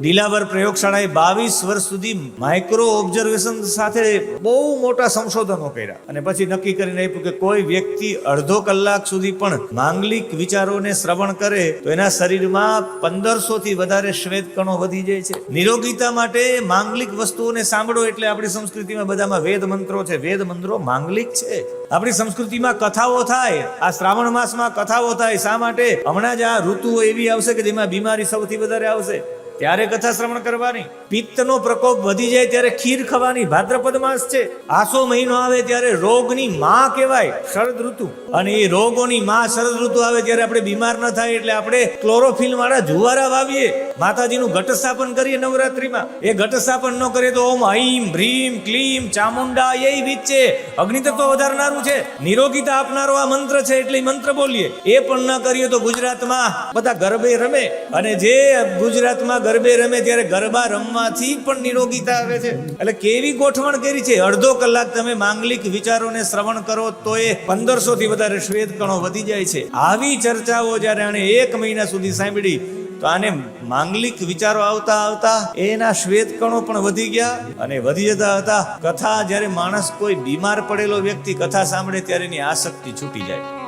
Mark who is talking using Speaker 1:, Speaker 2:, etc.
Speaker 1: દિલાવર પ્રયોગશાળાએ બાવીસ વર્ષ સુધી માઇક્રો ઓબ્ઝર્વેશન સાથે બહુ મોટા સંશોધનો કર્યા. અને પછી નક્કી કરીને આપ્યું કે કોઈ વ્યક્તિ અડધો કલાક સુધી પણ માંગલિક વિચારોને શ્રવણ કરે, તો એના શરીરમાં પંદરસો થી વધારે શ્વેત કણો વધી જાય છે. નિરોગીતા માટે માંગલિક વસ્તુઓને સાંભળો એટલે આપણી સંસ્કૃતિમાં બધામાં વેદ મંત્રો છે. વેદ મંત્રો માંગલિક છે. આપણી સંસ્કૃતિમાં કથાઓ થાય, આ શ્રાવણ માસમાં કથાઓ થાય, શા માટે? હમણાં જ આ ઋતુઓ એવી આવશે કે જેમાં બીમારી સૌથી વધારે આવશે. ત્યારે કથા શ્રવણ કરવાની. પિત્તનો પ્રકોપ વધી જાય ત્યારે ખીર ખાવાની ભાદ્રપદ માસ છે. આસો મહિનો આવે ત્યારે રોગની માં કહેવાય, શરદ ઋતુ. અને એ રોગોની માં શરદ ઋતુ આવે ત્યારે આપણે બીમાર ન થાય એટલે આપણે ક્લોરોફિલ વાળા જુવારા વાવીએ. માતાજીનું ઘટસ્થાપન કરીએ નવરાત્રીમાં. એ ઘટસ્થાપન ન કરીએ તો ઓમ હૈમ, ભ્રીમ, ક્લીમ, ચામુંડા એ વિચે અગ્નિ તત્વ વધારનારું છે. નિરોગીતા આપનારો આ મંત્ર છે એટલે મંત્ર બોલીએ. એ પણ ન કરીએ તો ગુજરાતમાં બધા ગરબે રમે. અને જે ગુજરાતમાં ગરબે રમે ત્યારે ગરબા રમવાથી પણ નિરોગીતા આવે છે. એટલે કેવી ગોઠવણ કરી છે? અડધો કલાક તમે માંગલિક વિચારોને શ્રવણ કરો તો એ પંદરસો થી વધારે શ્વેત કણો વધી જાય છે. આવી ચર્ચાઓ જ્યારે આણે એક મહિના સુધી સાંભળી, તો આને માંગલિક વિચારો આવતા આવતા એના શ્વેત કણો પણ વધી ગયા અને વધી જતા હતા. કથા જ્યારે માણસ કોઈ બીમાર પડેલો વ્યક્તિ કથા સાંભળે ત્યારે એની આસક્તિ છૂટી જાય.